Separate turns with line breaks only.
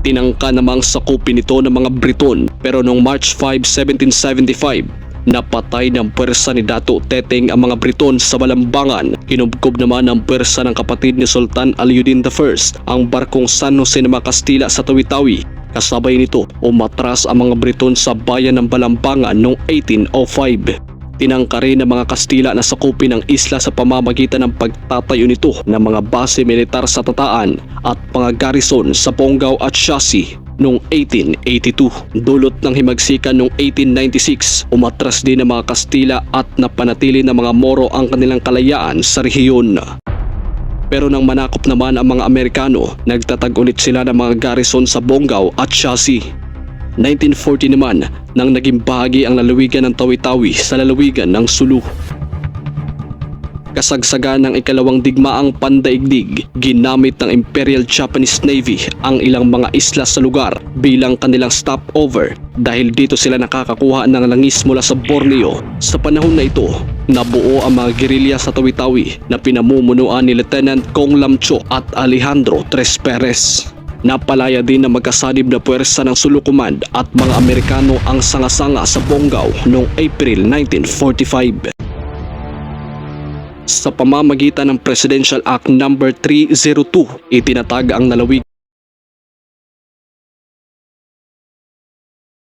Tinangka namang sakupin ito ng mga Briton pero noong March 5, 1775, napatay ng pwersa ni Dato Teteng ang mga Briton sa Balambangan. Kinubkob naman ng pwersa ng kapatid ni Sultan Aliuddin I ang barkong San Jose ng mga Kastila sa Tawi-Tawi. Kasabay nito, umatras ang mga Briton sa bayan ng Balambangan noong 1805. Tinangka rin ng mga Kastila na sakupin ang isla sa pamamagitan ng pagtatayo nito ng mga base militar sa Tataan at mga garrison sa Ponggao at Siasi noong 1882. Dulot ng himagsikan noong 1896, umatras din ng mga Kastila at napanatili ng mga Moro ang kanilang kalayaan sa rehiyon. Pero nang manakop naman ang mga Amerikano, nagtatag ulit sila ng mga garrison sa Bonggao at Siasi. 1940 naman nang naging bahagi ang lalawigan ng Tawi-Tawi sa lalawigan ng Sulu. Kasagsagan ng ikalawang digmaang pandaigdig, ginamit ng Imperial Japanese Navy ang ilang mga isla sa lugar bilang kanilang stopover dahil dito sila nakakakuha ng langis mula sa Borneo. Sa panahon na ito, nabuo ang mga gerilya sa Tawi-Tawi na pinamumunuan ni Lieutenant Kong Lamcho at Alejandro Tres Perez. Napalaya din na magkasanib na puwersa ng Sulu Command at mga Amerikano ang sanga-sanga sa Bonggao noong April 1945 sa pamamagitan ng Presidential Act No. 302, itinatag ang nalawig